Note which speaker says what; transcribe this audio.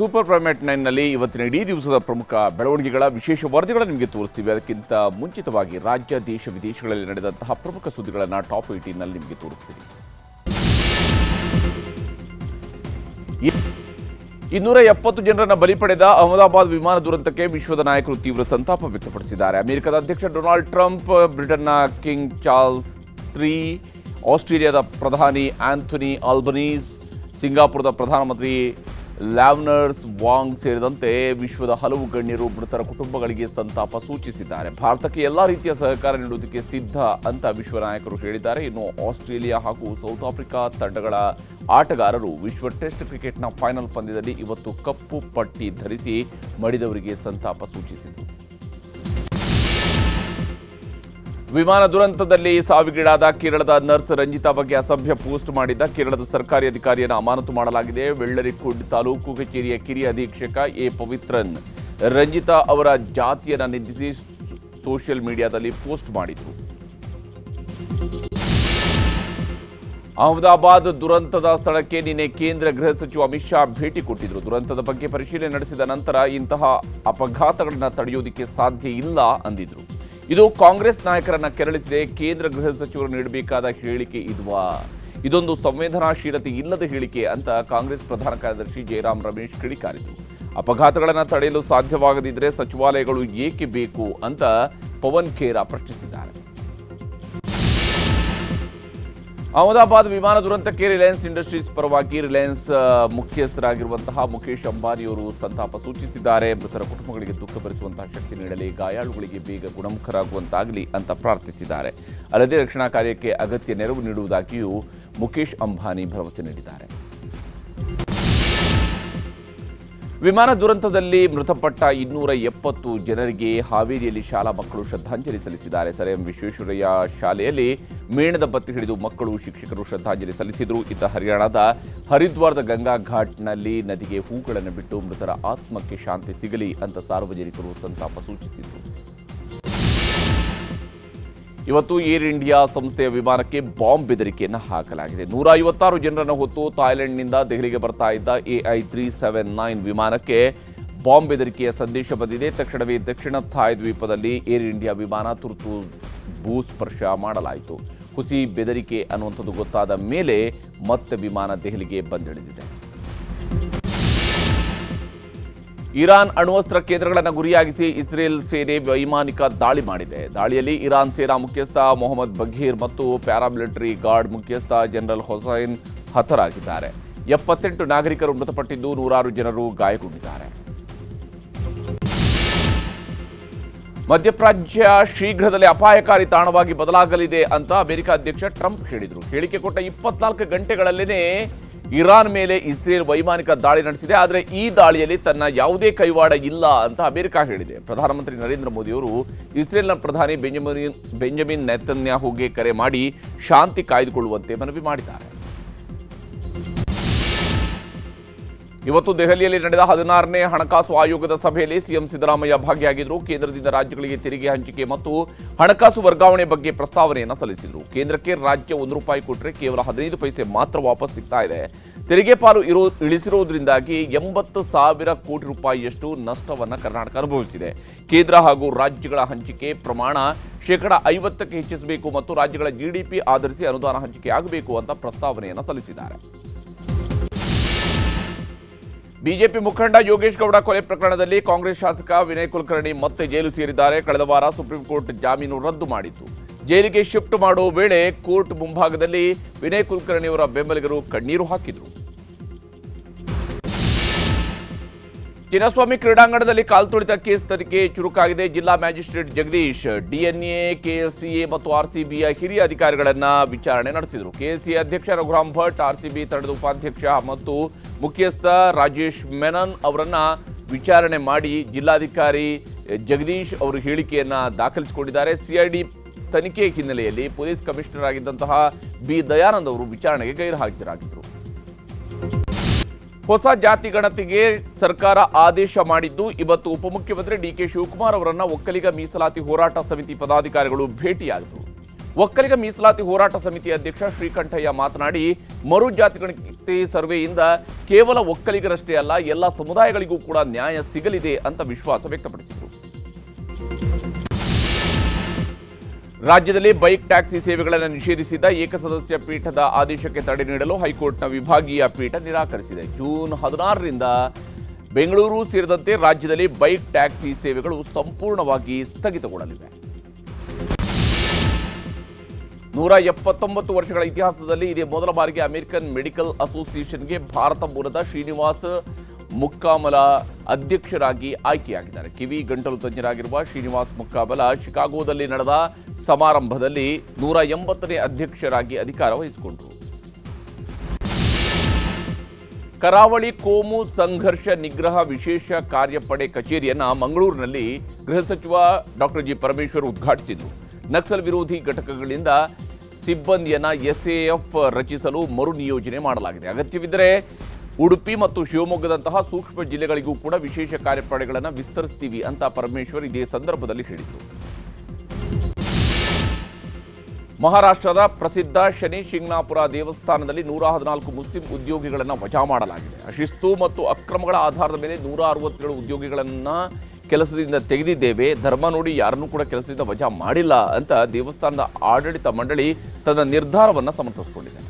Speaker 1: Super primate ನೈನ್ನಲ್ಲಿ ಇವತ್ತಿನ ಇಡೀ ದಿವಸದ ಪ್ರಮುಖ ಬೆಳವಣಿಗೆಗಳ ವಿಶೇಷ ವರದಿಗಳನ್ನು ನಿಮಗೆ ತೋರಿಸ್ತೀವಿ. ಅದಕ್ಕಿಂತ ಮುಂಚಿತವಾಗಿ ರಾಜ್ಯ, ದೇಶ, ವಿದೇಶಗಳಲ್ಲಿ ನಡೆದಂತಹ ಪ್ರಮುಖ ಸುದ್ದಿಗಳನ್ನು ಟಾಪ್ ಏಯ್ಟೀನಲ್ಲಿ ನಿಮಗೆ ತೋರಿಸ್ತೀವಿ. ಇನ್ನೂರ ಎಪ್ಪತ್ತು ಜನರನ್ನ ಬಲಿ ಪಡೆದ ಅಹಮದಾಬಾದ್ ವಿಮಾನ ದುರಂತಕ್ಕೆ ವಿಶ್ವದ ನಾಯಕರು ತೀವ್ರ ಸಂತಾಪ ವ್ಯಕ್ತಪಡಿಸಿದ್ದಾರೆ. ಅಮೆರಿಕದ ಅಧ್ಯಕ್ಷ ಡೊನಾಲ್ಡ್ ಟ್ರಂಪ್, ಬ್ರಿಟನ್ನ ಕಿಂಗ್ ಚಾರ್ಲ್ಸ್ ತ್ರೀ ಆಸ್ಟ್ರೇಲಿಯಾದ ಪ್ರಧಾನಿ ಆಂಥೋನಿ ಆಲ್ಬನೀಸ್, ಸಿಂಗಾಪುರದ ಪ್ರಧಾನಮಂತ್ರಿ ಲ್ಯಾವ್ನರ್ಸ್ ವಾಂಗ್ ಸೇರಿದಂತೆ ವಿಶ್ವದ ಹಲವು ಗಣ್ಯರು ಮೃತರ ಕುಟುಂಬಗಳಿಗೆ ಸಂತಾಪ ಸೂಚಿಸಿದ್ದಾರೆ. ಭಾರತಕ್ಕೆ ಎಲ್ಲಾ ರೀತಿಯ ಸಹಕಾರ ನೀಡುವುದಕ್ಕೆ ಸಿದ್ಧ ಅಂತ ವಿಶ್ವ ನಾಯಕರು ಹೇಳಿದ್ದಾರೆ. ಇನ್ನು ಆಸ್ಟ್ರೇಲಿಯಾ ಹಾಗೂ ಸೌತ್ ಆಫ್ರಿಕಾ ತಂಡಗಳ ಆಟಗಾರರು ವಿಶ್ವ ಟೆಸ್ಟ್ ಕ್ರಿಕೆಟ್ನ ಫೈನಲ್ ಪಂದ್ಯದಲ್ಲಿ ಇವತ್ತು ಕಪ್ಪು ಪಟ್ಟಿ ಧರಿಸಿ ಮಡಿದವರಿಗೆ ಸಂತಾಪ ಸೂಚಿಸಿದರು ವಿಮಾನ ದುರಂತದಲ್ಲಿ ಸಾವಿಗೀಡಾದ ಕೇರಳದ ನರ್ಸ್ ರಂಜಿತಾ ಬಗ್ಗೆ ಅಸಭ್ಯ ಪೋಸ್ಟ್ ಮಾಡಿದ್ದ ಕೇರಳದ ಸರ್ಕಾರಿ ಅಧಿಕಾರಿಯನ್ನು ಅಮಾನತು ಮಾಡಲಾಗಿದೆ. ವೆಳ್ಳರಿಕುಡ್ ತಾಲೂಕು ಕಚೇರಿಯ ಕಿರಿಯ ಅಧೀಕ್ಷಕ ಎ. ಪವಿತ್ರನ್ ರಂಜಿತಾ ಅವರ ಜಾತಿಯನ್ನು ನಿಂದಿಸಿ ಸೋಷಿಯಲ್ ಮೀಡಿಯಾದಲ್ಲಿ ಪೋಸ್ಟ್ ಮಾಡಿದರು. ಅಹಮದಾಬಾದ್ ದುರಂತದ ಸ್ಥಳಕ್ಕೆ ನಿನ್ನೆ ಕೇಂದ್ರ ಗೃಹ ಸಚಿವ ಅಮಿತ್ ಶಾ ಭೇಟಿ ಕೊಟ್ಟಿದ್ರು. ದುರಂತದ ಬಗ್ಗೆ ಪರಿಶೀಲನೆ ನಡೆಸಿದ ನಂತರ ಇಂತಹ ಅಪಘಾತಗಳನ್ನು ತಡೆಯುವುದಕ್ಕೆ ಸಾಧ್ಯ ಇಲ್ಲ ಅಂದಿದ್ರು. ಇದು ಕಾಂಗ್ರೆಸ್ ನಾಯಕರನ್ನ ಕೆರಳಿಸಿದೆ, ಕೇಂದ್ರ ಗೃಹ ಸಚಿವರು ನೀಡಬೇಕಾದ ಹೇಳಿಕೆ ಇದ್ವಾ? ಇದೊಂದು ಸಂವೇದನಾಶೀಲತೆ ಇಲ್ಲದ ಹೇಳಿಕೆ ಅಂತ ಕಾಂಗ್ರೆಸ್ ಪ್ರಧಾನ ಕಾರ್ಯದರ್ಶಿ ಜಯರಾಮ್ ರಮೇಶ್ ಕಿಡಿಕಾರಿದರು. ಅಪಘಾತಗಳನ್ನು ತಡೆಯಲು ಸಾಧ್ಯವಾಗದಿದ್ದರೆ ಸಚಿವಾಲಯಗಳು ಏಕೆ ಬೇಕು ಅಂತ ಪವನ್ ಖೇರಾ ಪ್ರಶ್ನಿಸಿದ್ದಾರೆ. ಅಹಮದಾಬಾದ್ ವಿಮಾನ ದುರಂತಕ್ಕೆ ರಿಲಯನ್ಸ್ ಇಂಡಸ್ಟ್ರೀಸ್ ಪರವಾಗಿ ರಿಲಯನ್ಸ್ ಮುಖ್ಯಸ್ಥರಾಗಿರುವಂತಹ ಮುಖೇಶ್ ಅಂಬಾನಿಯವರು ಸಂತಾಪ ಸೂಚಿಸಿದ್ದಾರೆ. ಮೃತರ ಕುಟುಂಬಗಳಿಗೆ ದುಃಖ ಭರಿಸುವಂತಹ ಶಕ್ತಿ ನೀಡಲಿ, ಗಾಯಾಳುಗಳಿಗೆ ಬೇಗ ಗುಣಮುಖರಾಗುವಂತಾಗಲಿ ಅಂತ ಪ್ರಾರ್ಥಿಸಿದ್ದಾರೆ. ಅಲ್ಲದೆ ರಕ್ಷಣಾ ಕಾರ್ಯಕ್ಕೆ ಅಗತ್ಯ ನೆರವು ನೀಡುವುದಾಗಿಯೂ ಮುಖೇಶ್ ಅಂಬಾನಿ ಭರವಸೆ ನೀಡಿದ್ದಾರೆ. ವಿಮಾನ ದುರಂತದಲ್ಲಿ ಮೃತಪಟ್ಟ ಇನ್ನೂರ ಎಪ್ಪತ್ತು ಜನರಿಗೆ ಹಾವೇರಿಯಲ್ಲಿ ಶಾಲಾ ಮಕ್ಕಳು ಶ್ರದ್ಧಾಂಜಲಿ ಸಲ್ಲಿಸಿದ್ದಾರೆ. ಸರ್ ಎಂ ವಿಶ್ವೇಶ್ವರಯ್ಯ ಶಾಲೆಯಲ್ಲಿ ಮೇಣದ ಬತ್ತಿ ಹಿಡಿದು ಮಕ್ಕಳು, ಶಿಕ್ಷಕರು ಶ್ರದ್ಧಾಂಜಲಿ ಸಲ್ಲಿಸಿದರು. ಇತ್ತ ಹರಿಯಾಣದ ಹರಿದ್ವಾರದ ಗಂಗಾ ಘಾಟ್ನಲ್ಲಿ ನದಿಗೆ ಹೂಗಳನ್ನು ಬಿಟ್ಟು ಮೃತರ ಆತ್ಮಕ್ಕೆ ಶಾಂತಿ ಸಿಗಲಿ ಅಂತ ಸಾರ್ವಜನಿಕರು ಸಂತಾಪ ಸೂಚಿಸಿದರು. ಇವತ್ತು ಏರ್ ಇಂಡಿಯಾ ಸಂಸ್ಥೆಯ ವಿಮಾನಕ್ಕೆ ಬಾಂಬ್ ಬೆದರಿಕೆಯನ್ನು ಹಾಕಲಾಗಿದೆ. ನೂರ ಐವತ್ತಾರು ಜನರನ್ನು ಹೊತ್ತು ಥಾಯ್ಲೆಂಡ್ನಿಂದ ದೆಹಲಿಗೆ ಬರ್ತಾ ಇದ್ದ ಎಐ ತ್ರೀ ಸೆವೆನ್ ನೈನ್ ವಿಮಾನಕ್ಕೆ ಬಾಂಬ್ ಬೆದರಿಕೆಯ ಸಂದೇಶ ಬಂದಿದೆ. ತಕ್ಷಣವೇ ದಕ್ಷಿಣ ಥಾಯ್ ದ್ವೀಪದಲ್ಲಿ ಏರ್ ಇಂಡಿಯಾ ವಿಮಾನ ತುರ್ತು ಭೂಸ್ಪರ್ಶ ಮಾಡಲಾಯಿತು. ಹುಸಿ ಬೆದರಿಕೆ ಅನ್ನುವಂಥದ್ದು ಗೊತ್ತಾದ ಮೇಲೆ ಮತ್ತೆ ವಿಮಾನ ದೆಹಲಿಗೆ ಬಂದಿಳಿದಿದೆ ಇರಾನ್ ಅಣ್ವಸ್ತ್ರ ಕೇಂದ್ರಗಳನ್ನು ಗುರಿಯಾಗಿಸಿ ಇಸ್ರೇಲ್ ಸೇನೆ ವೈಮಾನಿಕ ದಾಳಿ ಮಾಡಿದೆ. ದಾಳಿಯಲ್ಲಿ ಇರಾನ್ ಸೇನಾ ಮುಖ್ಯಸ್ಥ ಮೊಹಮ್ಮದ್ ಬಘೀರ್ ಮತ್ತು ಪ್ಯಾರಾಮಿಲಿಟರಿ ಗಾರ್ಡ್ ಮುಖ್ಯಸ್ಥ ಜನರಲ್ ಹೊಸೈನ್ ಹತರಾಗಿದ್ದಾರೆ. ಎಪ್ಪತ್ತೆಂಟು ನಾಗರಿಕರು ಮೃತಪಟ್ಟಿದ್ದು ನೂರಾರು ಜನರು ಗಾಯಗೊಂಡಿದ್ದಾರೆ. ಮಧ್ಯಪ್ರಾಚ್ಯ ಶೀಘ್ರದಲ್ಲೇ ಅಪಾಯಕಾರಿ ತಾಣವಾಗಿ ಬದಲಾಗಲಿದೆ ಅಂತ ಅಮೆರಿಕ ಅಧ್ಯಕ್ಷ ಟ್ರಂಪ್ ಹೇಳಿದರು. ಹೇಳಿಕೆ ಕೊಟ್ಟ ಇಪ್ಪತ್ನಾಲ್ಕು ಗಂಟೆಗಳಲ್ಲೇನೆ ಇರಾನ್ ಮೇಲೆ ಇಸ್ರೇಲ್ ವೈಮಾನಿಕ ದಾಳಿ ನಡೆಸಿದೆ, ಆದರೆ ಈ ದಾಳಿಯಲ್ಲಿ ತನ್ನ ಯಾವುದೇ ಕೈವಾಡ ಇಲ್ಲ ಅಂತ ಅಮೆರಿಕ ಹೇಳಿದೆ. ಪ್ರಧಾನಮಂತ್ರಿ ನರೇಂದ್ರ ಮೋದಿಯವರು ಇಸ್ರೇಲ್ನ ಪ್ರಧಾನಿ ಬೆಂಜಮಿನ್ ಬೆಂಜಮಿನ್ ನೆತನ್ಯಾಹುಗೆ ಕರೆ ಮಾಡಿ ಶಾಂತಿ ಕಾಯ್ದುಕೊಳ್ಳುವಂತೆ ಮನವಿ ಮಾಡಿದ್ದಾರೆ. ಇವತ್ತು ದೆಹಲಿಯಲ್ಲಿ ನಡೆದ ಹದಿನಾರನೇ ಹಣಕಾಸು ಆಯೋಗದ ಸಭೆಯಲ್ಲಿ ಸಿಎಂ ಸಿದ್ದರಾಮಯ್ಯ ಭಾಗಿಯಾಗಿದ್ದರು. ಕೇಂದ್ರದಿಂದ ರಾಜ್ಯಗಳಿಗೆ ತೆರಿಗೆ ಹಂಚಿಕೆ ಮತ್ತು ಹಣಕಾಸು ವರ್ಗಾವಣೆ ಬಗ್ಗೆ ಪ್ರಸ್ತಾವನೆಯನ್ನು ಸಲ್ಲಿಸಿದರು. ಕೇಂದ್ರಕ್ಕೆ ರಾಜ್ಯ ಒಂದು ರೂಪಾಯಿ ಕೊಟ್ಟರೆ ಕೇವಲ ಹದಿನೈದು ಪೈಸೆ ಮಾತ್ರ ವಾಪಸ್ ಸಿಗ್ತಾ ಇದೆ. ತೆರಿಗೆ ಪಾಲು ಇರೋ ಇಳಿಸಿರುವುದರಿಂದಾಗಿ ಎಂಬತ್ತು ಸಾವಿರ ಕೋಟಿ ರೂಪಾಯಿಯಷ್ಟು ನಷ್ಟವನ್ನು ಕರ್ನಾಟಕ ಅನುಭವಿಸಿದೆ. ಕೇಂದ್ರ ಹಾಗೂ ರಾಜ್ಯಗಳ ಹಂಚಿಕೆ ಪ್ರಮಾಣ ಶೇಕಡ ಐವತ್ತಕ್ಕೆ ಹೆಚ್ಚಿಸಬೇಕು ಮತ್ತು ರಾಜ್ಯಗಳ ಜಿಡಿಪಿ ಆಧರಿಸಿ ಅನುದಾನ ಹಂಚಿಕೆ ಆಗಬೇಕು ಅಂತ ಪ್ರಸ್ತಾವನೆಯನ್ನು ಸಲ್ಲಿಸಿದ್ದಾರೆ. ಬಿಜೆಪಿ ಮುಖಂಡ ಯೋಗೇಶ್ ಗೌಡ ಕೊಲೆ ಪ್ರಕರಣದಲ್ಲಿ ಕಾಂಗ್ರೆಸ್ ಶಾಸಕ ವಿನಯ್ ಕುಲಕರ್ಣಿ ಮತ್ತೆ ಜೈಲು ಸೇರಿದ್ದಾರೆ. ಕಳೆದ ವಾರ ಸುಪ್ರೀಂ ಕೋರ್ಟ್ ಜಾಮೀನು ರದ್ದು ಮಾಡಿತ್ತು. ಜೈಲಿಗೆ ಶಿಫ್ಟ್ ಮಾಡುವ ವೇಳೆ ಕೋರ್ಟ್ ಮುಂಭಾಗದಲ್ಲಿ ವಿನಯ್ ಕುಲಕರ್ಣಿಯವರ ಬೆಂಬಲಿಗರು ಕಣ್ಣೀರು ಹಾಕಿದರು. ಚಿನ್ನಸ್ವಾಮಿ ಕ್ರೀಡಾಂಗಣದಲ್ಲಿ ಕಾಲ್ತುಳಿತ ಕೇಸ್ ತನಿಖೆ ಚುರುಕಾಗಿದೆ. ಜಿಲ್ಲಾ ಮ್ಯಾಜಿಸ್ಟ್ರೇಟ್ ಜಗದೀಶ್, ಡಿಎನ್ಎ ಕೆಎಫ್ಸಿಎ ಮತ್ತು ಆರ್ಸಿಬಿಯ ಹಿರಿಯ ಅಧಿಕಾರಿಗಳನ್ನ ವಿಚಾರಣೆ ನಡೆಸಿದರು. ಕೆಎಸ್ಸಿ ಅಧ್ಯಕ್ಷ ರಘುರಾಮ್ ಭಟ್, ಆರ್ಸಿಬಿ ತಂಡದ ಉಪಾಧ್ಯಕ್ಷ ಮತ್ತು ಮುಖ್ಯಸ್ಥ ರಾಜೇಶ್ ಮೆನನ್ ಅವರನ್ನ ವಿಚಾರಣೆ ಮಾಡಿ ಜಿಲ್ಲಾಧಿಕಾರಿ ಜಗದೀಶ್ ಅವರು ಹೇಳಿಕೆಯನ್ನ ದಾಖಲಿಸಿಕೊಂಡಿದ್ದಾರೆ. ಸಿಐಡಿ ತನಿಖೆ ಹಿನ್ನೆಲೆಯಲ್ಲಿ ಪೊಲೀಸ್ ಕಮಿಷನರ್ ಆಗಿದ್ದಂತಹ ಬಿ. ದಯಾನಂದ್ ಅವರು ವಿಚಾರಣೆಗೆ ಗೈರು ಹಾಜರಾಗಿದ್ದರು ಹೊಸ ಜಾತಿ ಗಣತಿಗೆ ಸರ್ಕಾರ ಆದೇಶ ಮಾಡಿದ್ದು. ಇವತ್ತು ಉಪಮುಖ್ಯಮಂತ್ರಿ ಡಿ ಕೆ ಶಿವಕುಮಾರ್ ಅವರನ್ನ ಒಕ್ಕಲಿಗ ಮೀಸಲಾತಿ ಹೋರಾಟ ಸಮಿತಿ ಪದಾಧಿಕಾರಿಗಳು ಭೇಟಿಯಾದರು. ಒಕ್ಕಲಿಗ ಮೀಸಲಾತಿ ಹೋರಾಟ ಸಮಿತಿ ಅಧ್ಯಕ್ಷ ಶ್ರೀಕಂಠಯ್ಯ ಮಾತನಾಡಿ, ಮರು ಜಾತಿಗಣತಿ ಸರ್ವೆಯಿಂದ ಕೇವಲ ಒಕ್ಕಲಿಗರಷ್ಟೇ ಅಲ್ಲ, ಎಲ್ಲ ಸಮುದಾಯಗಳಿಗೂ ಕೂಡ ನ್ಯಾಯ ಸಿಗಲಿದೆ ಅಂತ ವಿಶ್ವಾಸ ವ್ಯಕ್ತಪಡಿಸಿದರು. ರಾಜ್ಯದಲ್ಲಿ ಬೈಕ್ ಟ್ಯಾಕ್ಸಿ ಸೇವೆಗಳನ್ನು ನಿಷೇಧಿಸಿದ್ದ ಏಕಸದಸ್ಯ ಪೀಠದ ಆದೇಶಕ್ಕೆ ತಡೆ ನೀಡಲು ಹೈಕೋರ್ಟ್ನ ವಿಭಾಗೀಯ ಪೀಠ ನಿರಾಕರಿಸಿದೆ. ಜೂನ್ ಹದಿನಾರರಿಂದ ಬೆಂಗಳೂರು ಸೇರಿದಂತೆ ರಾಜ್ಯದಲ್ಲಿ ಬೈಕ್ ಟ್ಯಾಕ್ಸಿ ಸೇವೆಗಳು ಸಂಪೂರ್ಣವಾಗಿ ಸ್ಥಗಿತಗೊಳ್ಳಲಿವೆ. ನೂರ ಎಪ್ಪತ್ತೊಂಬತ್ತು ವರ್ಷಗಳ ಇತಿಹಾಸದಲ್ಲಿ ಇದೇ ಮೊದಲ ಬಾರಿಗೆ ಅಮೆರಿಕನ್ ಮೆಡಿಕಲ್ ಅಸೋಸಿಯೇಷನ್ಗೆ ಭಾರತ ಮೂಲದ ಶ್ರೀನಿವಾಸ್ ಮುಕ್ಕಾಮಲ ಅಧ್ಯಕ್ಷರಾಗಿ ಆಯ್ಕೆಯಾಗಿದ್ದಾರೆ. ಕಿವಿ ಗಂಟಲು ತಜ್ಞರಾಗಿರುವ ಶ್ರೀನಿವಾಸ್ ಮುಕ್ಕಾಮಲ ಶಿಕಾಗೋದಲ್ಲಿ ನಡೆದ ಸಮಾರಂಭದಲ್ಲಿ ನೂರ ಎಂಬತ್ತನೇ ಅಧ್ಯಕ್ಷರಾಗಿ ಅಧಿಕಾರ ವಹಿಸಿಕೊಂಡರು. ಕರಾವಳಿ ಕೋಮು ಸಂಘರ್ಷ ನಿಗ್ರಹ ವಿಶೇಷ ಕಾರ್ಯಪಡೆ ಕಚೇರಿಯನ್ನು ಮಂಗಳೂರಿನಲ್ಲಿ ಗೃಹ ಸಚಿವ ಡಾಕ್ಟರ್ ಜಿ ಪರಮೇಶ್ವರ್ ಉದ್ಘಾಟಿಸಿದರು. ನಕ್ಸಲ್ ವಿರೋಧಿ ಘಟಕಗಳಿಂದ ಸಿಬ್ಬಂದಿಯನ್ನು ಎಸ್ಎಎಫ್ ರಚಿಸಲು ಮರು ನಿಯೋಜನೆ ಮಾಡಲಾಗಿದೆ. ಅಗತ್ಯವಿದ್ದರೆ ಉಡುಪಿ ಮತ್ತು ಶಿವಮೊಗ್ಗದಂತಹ ಸೂಕ್ಷ್ಮ ಜಿಲ್ಲೆಗಳಿಗೂ ಕೂಡ ವಿಶೇಷ ಕಾರ್ಯಪಡೆಗಳನ್ನು ವಿಸ್ತರಿಸ್ತೀವಿ ಅಂತ ಪರಮೇಶ್ವರ್ ಇದೇ ಸಂದರ್ಭದಲ್ಲಿ ಹೇಳಿದರು. ಮಹಾರಾಷ್ಟ್ರದ ಪ್ರಸಿದ್ಧ ಶನಿ ಶಿಂಗ್ನಾಪುರ ದೇವಸ್ಥಾನದಲ್ಲಿ ನೂರ ಹದಿನಾಲ್ಕು ಮುಸ್ಲಿಂ ಉದ್ಯೋಗಿಗಳನ್ನು ವಜಾ ಮಾಡಲಾಗಿದೆ. ಅಶಿಸ್ತು ಮತ್ತು ಅಕ್ರಮಗಳ ಆಧಾರದ ಮೇಲೆ ನೂರ ಅರವತ್ತೇಳು ಉದ್ಯೋಗಿಗಳನ್ನು ಕೆಲಸದಿಂದ ತೆಗೆದಿದ್ದೇವೆ. ಧರ್ಮ ನೋಡಿ ಯಾರನ್ನೂ ಕೂಡ ಕೆಲಸದಿಂದ ವಜಾ ಮಾಡಿಲ್ಲ ಅಂತ ದೇವಸ್ಥಾನದ ಆಡಳಿತ ಮಂಡಳಿ ತನ್ನ ನಿರ್ಧಾರವನ್ನು ಸಮರ್ಥಿಸಿಕೊಂಡಿದೆ.